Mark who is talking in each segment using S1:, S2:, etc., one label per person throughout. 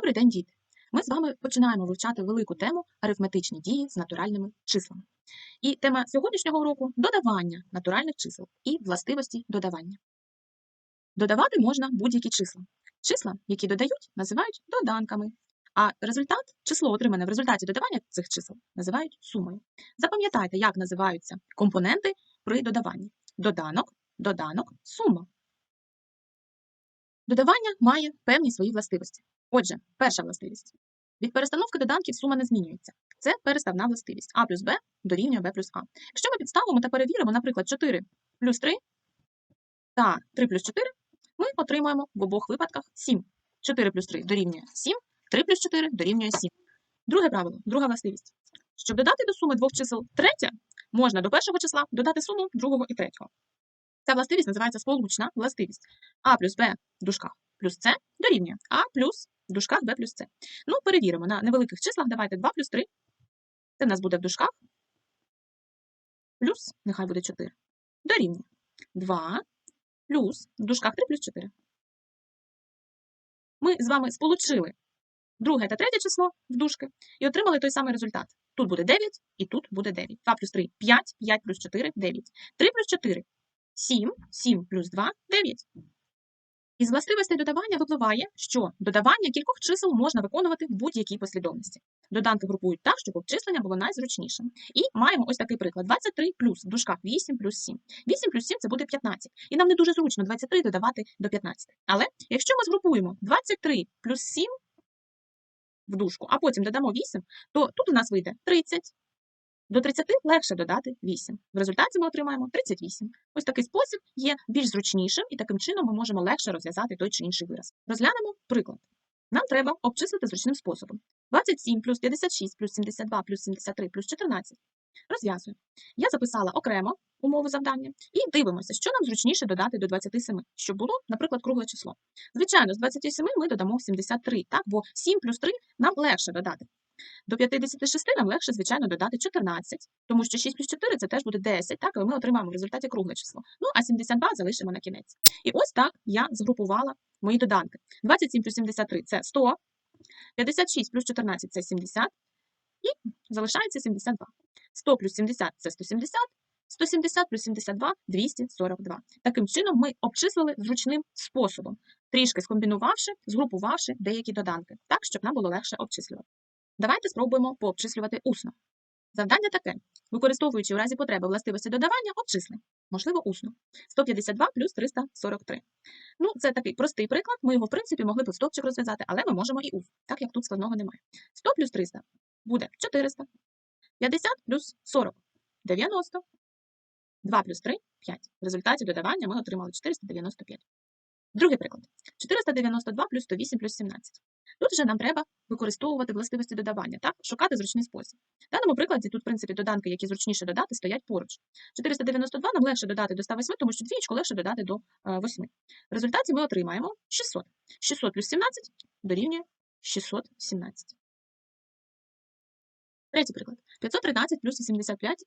S1: Добрий день, діти! Ми з вами починаємо вивчати велику тему арифметичні дії з натуральними числами. І тема сьогоднішнього уроку додавання натуральних чисел і властивості додавання. Додавати можна будь-які числа. Числа, які додають, називають доданками, а результат, число, отримане в результаті додавання цих чисел, називають сумою. Запам'ятайте, як називаються компоненти при додаванні: доданок, доданок, сума. Додавання має певні свої властивості. Отже, перша властивість. Від перестановки доданків сума не змінюється. Це переставна властивість. А плюс Б дорівнює Б плюс А. Якщо ми підставимо та перевіримо, наприклад, 4 плюс 3 та 3 плюс 4, ми отримаємо в обох випадках 7. 4 плюс 3 дорівнює 7, 3 плюс 4 дорівнює 7. Друге правило, друга властивість. Щоб додати до суми двох чисел третє, можна до першого числа додати суму другого і третього. Ця властивість називається сполучна властивість. А плюс Б в дужках плюс С дорівнює А плюс в дужках b плюс c. Ну, перевіримо на невеликих числах. Давайте 2 плюс 3. Це в нас буде в дужках. Плюс, нехай буде 4. Дорівнює. 2 плюс в дужках 3 плюс 4. Ми з вами сполучили друге та третє число в дужки і отримали той самий результат. Тут буде 9 і тут буде 9. 2 плюс 3 – 5, 5 плюс 4 – 9. 3 плюс 4 – 7, 7 плюс 2 – 9. Із властивостей додавання випливає, що додавання кількох чисел можна виконувати в будь-якій послідовності. Доданки групують так, щоб обчислення було найзручнішим. І маємо ось такий приклад: 23 плюс в дужках 8 плюс 7. 8 плюс 7 це буде 15. І нам не дуже зручно 23 додавати до 15. Але якщо ми згрупуємо 23 плюс 7 в дужку, а потім додамо 8, то тут у нас вийде 30. До 30 легше додати 8. В результаті ми отримаємо 38. Ось такий спосіб є більш зручнішим, і таким чином ми можемо легше розв'язати той чи інший вираз. Розглянемо приклад. Нам треба обчислити зручним способом. 27 плюс 56 плюс 72 плюс 73 плюс 14. Розв'язую. Я записала окремо умову завдання і дивимося, що нам зручніше додати до 27, щоб було, наприклад, кругле число. Звичайно, з 27 ми додамо 73, так? бо 7 плюс 3 нам легше додати. До 56 нам легше, звичайно, додати 14, тому що 6 плюс 4 це теж буде 10, так, і ми отримаємо в результаті кругле число. Ну, а 72 залишимо на кінець. І ось так я згрупувала мої доданки. 27 плюс 73 це 100, 56 плюс 14 це 70, і залишається 72. 100 плюс 70 це 170, 170 плюс 72 – 242. Таким чином ми обчислили зручним способом, трішки скомбінувавши, згрупувавши деякі доданки, так, щоб нам було легше обчислювати. Давайте спробуємо пообчислювати усно. Завдання таке: використовуючи у разі потреби властивості додавання, обчисли. Можливо, усно. 152 плюс 343. Ну, це такий простий приклад. Ми його, в принципі, могли б в стовпчик розв'язати, але ми можемо і ув, так як тут складного немає. 100 плюс 300 буде 400. 50 плюс 40 90. 2 плюс 3 5. В результаті додавання ми отримали 495. Другий приклад. 492 плюс 108 плюс 17. Тут вже нам треба використовувати властивості додавання, так? шукати зручний спосіб. В даному прикладі тут, в принципі, доданки, які зручніше додати, стоять поруч. 492 нам легше додати до 108, тому що двічку легше додати до 8. В результаті ми отримаємо 600. 600 плюс 17 дорівнює 617. Третій приклад. 513 плюс 85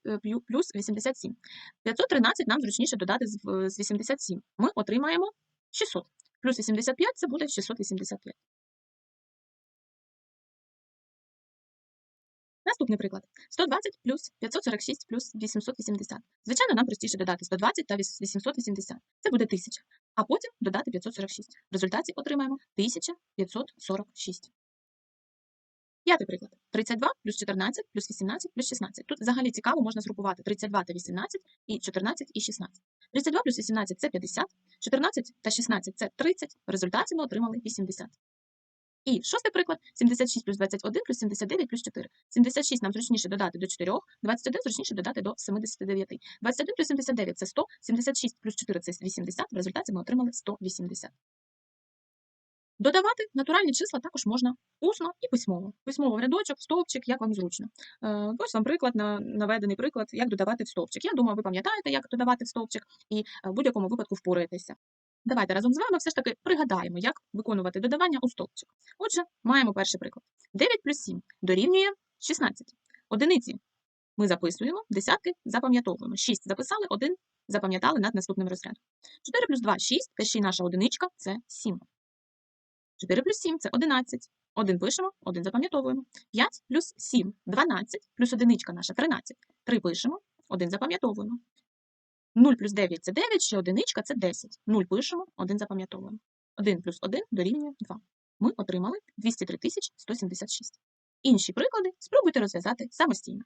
S1: плюс 87. 513 нам зручніше додати з 87. Ми отримаємо 600. Плюс 85 це буде 685. Наступний приклад. 120 плюс 546 плюс 880. Звичайно, нам простіше додати 120 та 880. Це буде 1000. А потім додати 546. В результаті отримаємо 1546. П'ятий приклад. 32 плюс 14 плюс 18 плюс 16. Тут взагалі цікаво можна згрупувати 32 та 18 і 14 і 16. 32 плюс 18 це 50, 14 та 16 це 30. В результаті ми отримали 80. І шостий приклад 76 плюс 21 плюс 79 плюс 4. 76 нам зручніше додати до 4, 21 зручніше додати до 79. 21 плюс 79 це 100, 76 плюс 4 це 80. В результаті ми отримали 180. Додавати натуральні числа також можна усно і письмово. Письмово в рядочок, в стовпчик, як вам зручно. Е, ось вам приклад, наведений приклад, як додавати в стовпчик. Я думаю, ви пам'ятаєте, як додавати в стовпчик, і е, в будь-якому випадку впораєтеся. Давайте разом з вами все ж таки пригадаємо, як виконувати додавання у стовпчик. Отже, маємо перший приклад. 9 плюс 7 дорівнює 16. Одиниці ми записуємо, десятки запам'ятовуємо. 6 записали, 1 запам'ятали над наступним розрядом. 4 плюс 2 6, та ще й наша одиничка це 7. 4 плюс 7 – це 11. 1 пишемо, 1 запам'ятовуємо. 5 плюс 7 – 12, плюс одиничка наша – 13. 3 пишемо, 1 запам'ятовуємо. 0 плюс 9 – це 9, ще одиничка – це 10. 0 пишемо, 1 запам'ятовуємо. 1 плюс 1 дорівнює 2. Ми отримали 203 176. Інші приклади спробуйте розв'язати самостійно.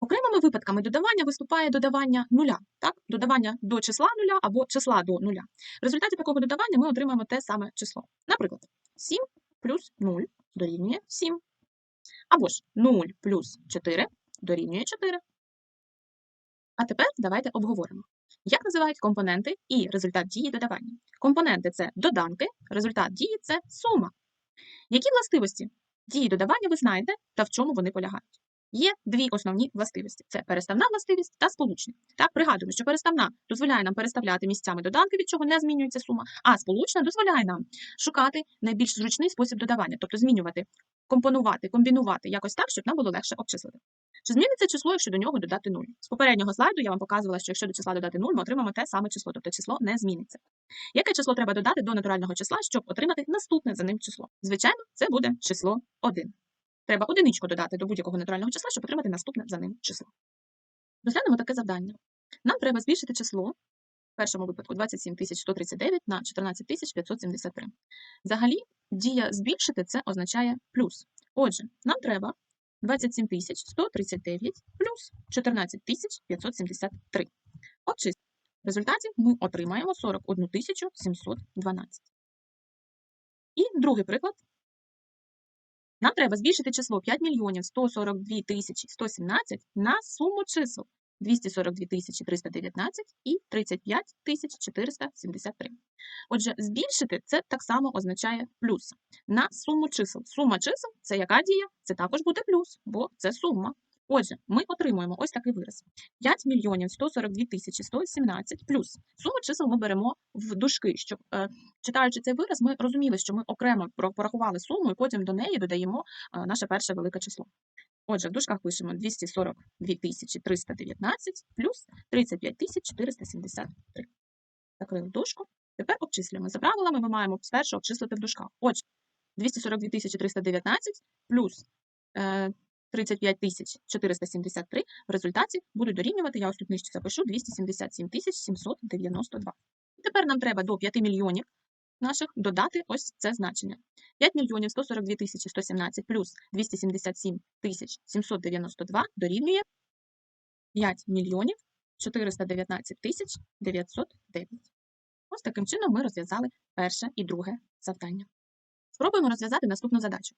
S1: Окремими випадками додавання виступає додавання нуля, так? додавання до числа нуля або числа до нуля. В результаті такого додавання ми отримаємо те саме число. Наприклад, 7 плюс 0 дорівнює 7. Або ж 0 плюс 4 дорівнює 4. А тепер давайте обговоримо. Як називають компоненти і результат дії додавання? Компоненти це доданки, результат дії це сума. Які властивості дії додавання ви знаєте та в чому вони полягають? Є дві основні властивості: це переставна властивість та сполучна. Так, пригадуємо, що переставна дозволяє нам переставляти місцями доданки, від чого не змінюється сума, а сполучна дозволяє нам шукати найбільш зручний спосіб додавання, тобто змінювати, компонувати, комбінувати якось так, щоб нам було легше обчислити. Чи зміниться число, якщо до нього додати 0? З попереднього слайду я вам показувала, що якщо до числа додати 0, ми отримаємо те саме число, тобто число не зміниться. Яке число треба додати до натурального числа, щоб отримати наступне за ним число? Звичайно, це буде число 1. Треба одиничку додати до будь-якого натурального числа, щоб отримати наступне за ним число. Розглянемо таке завдання. Нам треба збільшити число, в першому випадку 27 139 на 14 573. Взагалі, дія збільшити це означає плюс. Отже, нам треба 27 139 плюс 14 573. Обчислити. В результаті ми отримаємо 41 712. І другий приклад. Нам треба збільшити число 5 мільйонів 142 тисячі 117 на суму чисел 242 тисячі 319 і 35 тисяч 473. Отже, збільшити це так само означає плюс. На суму чисел. Сума чисел – це яка дія? Це також буде плюс, бо це сума. Отже, ми отримуємо ось такий вираз. 5 мільйонів 142 тисячі 117 плюс. Суму чисел ми беремо в дужки, щоб, е, читаючи цей вираз, ми розуміли, що ми окремо порахували суму і потім до неї додаємо е, наше перше велике число. Отже, в дужках пишемо 242 тисячі 319 плюс 35 тисяч 473. Закрили дужку. Тепер обчислюємо. За правилами ми маємо спершу обчислити в дужках. Отже, 242 тисячі 319 плюс е, 35 тисяч 473 в результаті будуть дорівнювати, я ось тут нижче запишу, 277 тисяч 792. І тепер нам треба до 5 мільйонів наших додати ось це значення. 5 мільйонів 142 тисячі 117 плюс 277 тисяч 792 дорівнює 5 мільйонів 419 тисяч 909. Ось таким чином ми розв'язали перше і друге завдання. Спробуємо розв'язати наступну задачу.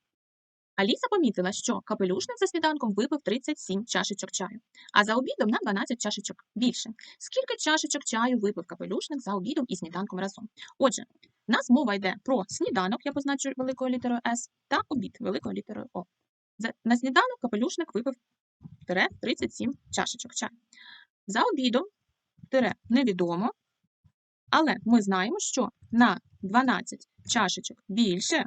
S1: Аліса помітила, що капелюшник за сніданком випив 37 чашечок чаю, а за обідом на 12 чашечок більше. Скільки чашечок чаю випив капелюшник за обідом і сніданком разом? Отже, в нас мова йде про сніданок, я позначу великою літерою С, та обід великою літерою О. На сніданок капелюшник випив тире 37 чашечок чаю. За обідом тире невідомо, але ми знаємо, що на 12 чашечок більше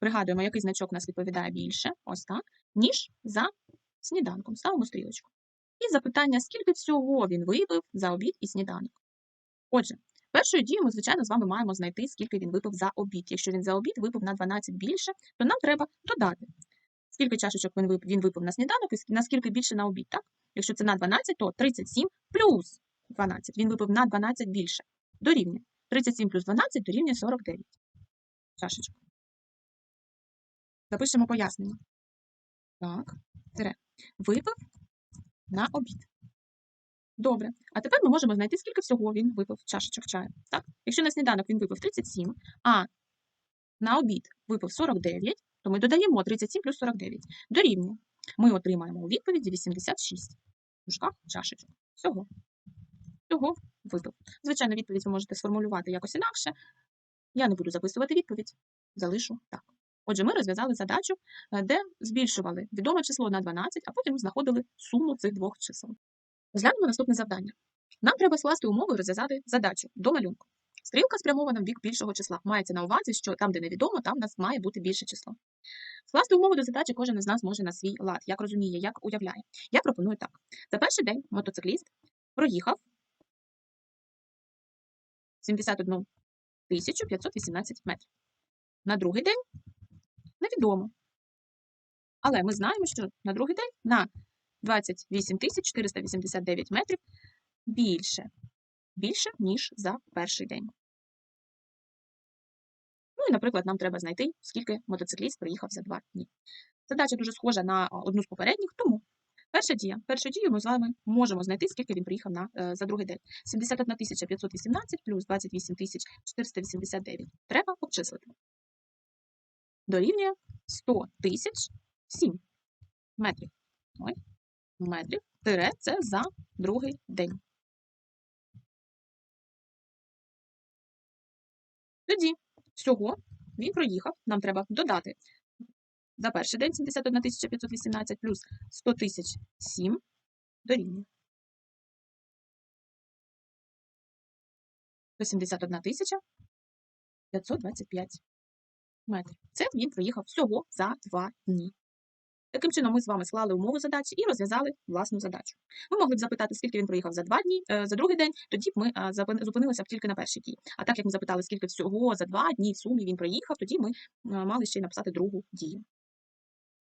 S1: пригадуємо, який значок у нас відповідає більше, ось так, ніж за сніданком. Ставимо стрілочку. І запитання, скільки всього він випив за обід і сніданок. Отже, першою дією ми, звичайно, з вами маємо знайти, скільки він випив за обід. Якщо він за обід випив на 12 більше, то нам треба додати. Скільки чашечок він випив, він випив на сніданок і наскільки більше на обід, так? Якщо це на 12, то 37 плюс 12. Він випив на 12 більше. Дорівнює. 37 плюс 12 дорівнює 49 чашечок. Запишемо пояснення. Так, тире. Випив на обід. Добре. А тепер ми можемо знайти, скільки всього він випив чашечок чаю. Так? Якщо на сніданок він випив 37, а на обід випив 49, то ми додаємо 37 плюс 49. Дорівнює. Ми отримаємо у відповіді 86 в дужках чашечок. Всього. Всього випив. Звичайно, відповідь ви можете сформулювати якось інакше. Я не буду записувати відповідь, залишу так. Отже, ми розв'язали задачу, е, де збільшували відоме число на 12, а потім знаходили суму цих двох чисел. Розглянемо наступне завдання. Нам треба скласти умови розв'язати задачу до малюнку. Стрілка спрямована в бік більшого числа. Мається на увазі, що там, де невідомо, там в нас має бути більше число. Скласти умови до задачі кожен із нас може на свій лад, як розуміє, як уявляє. Я пропоную так. За перший день мотоцикліст проїхав 71 1518 метрів. На другий день невідомо. Але ми знаємо, що на другий день на 28 489 метрів більше. Більше, ніж за перший день. Ну і, наприклад, нам треба знайти, скільки мотоцикліст проїхав за два дні. Задача дуже схожа на одну з попередніх, тому перша дія. Першу дію ми з вами можемо знайти, скільки він приїхав на, е, за другий день. 71 518 плюс 28 489. Треба обчислити. Дорівнює 100 тисяч 7 метрів. Ой, метрів. Тире це за другий день. Тоді всього він проїхав. Нам треба додати за перший день 71 518 плюс 100 тисяч 7 дорівнює. 171 тисяча 525 метрів. Це він проїхав всього за два дні. Таким чином, ми з вами склали умову задачі і розв'язали власну задачу. Ми могли б запитати, скільки він проїхав за два дні, е, за другий день, тоді б ми е, зупинилися б тільки на першій дії. А так як ми запитали, скільки всього за два дні в сумі він проїхав, тоді ми е, мали ще й написати другу дію.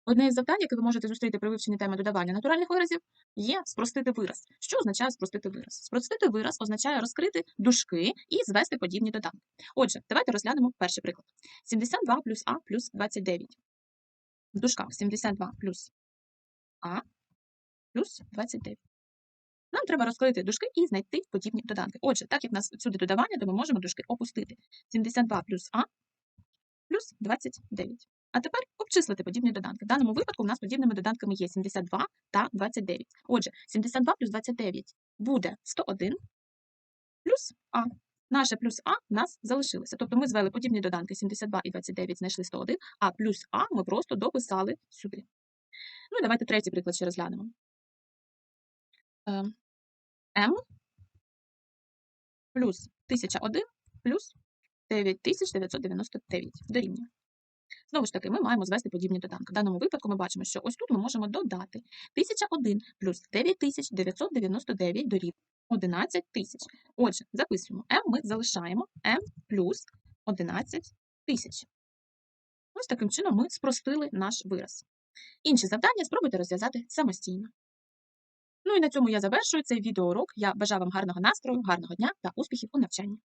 S1: Одне із завдань, яке ви можете зустріти при вивченні теми додавання натуральних виразів, є спростити вираз. Що означає спростити вираз? Спростити вираз означає розкрити дужки і звести подібні доданки. Отже, давайте розглянемо перший приклад. 72 плюс А плюс 29. В дужках 72 плюс А плюс 29. Нам треба розкрити дужки і знайти подібні доданки. Отже, так як в нас всюди додавання, то ми можемо дужки опустити. 72 плюс А плюс 29. А тепер обчислити подібні доданки. В даному випадку у нас подібними доданками є 72 та 29. Отже, 72 плюс 29 буде 101 плюс А. Наше плюс А в нас залишилося. Тобто ми звели подібні доданки 72 і 29, знайшли 101, а плюс А ми просто дописали сюди. Ну і давайте третій приклад ще розглянемо. Ем, М плюс 1001 плюс 9999 дорівнює. Знову ж таки, ми маємо звести подібні доданки. В даному випадку ми бачимо, що ось тут ми можемо додати 1001 плюс 9999 дорівнює 11 тисяч. Отже, записуємо m ми залишаємо m плюс 11 тисяч. Ось таким чином ми спростили наш вираз. Інші завдання спробуйте розв'язати самостійно. Ну і на цьому я завершую цей відеоурок. Я бажаю вам гарного настрою, гарного дня та успіхів у навчанні.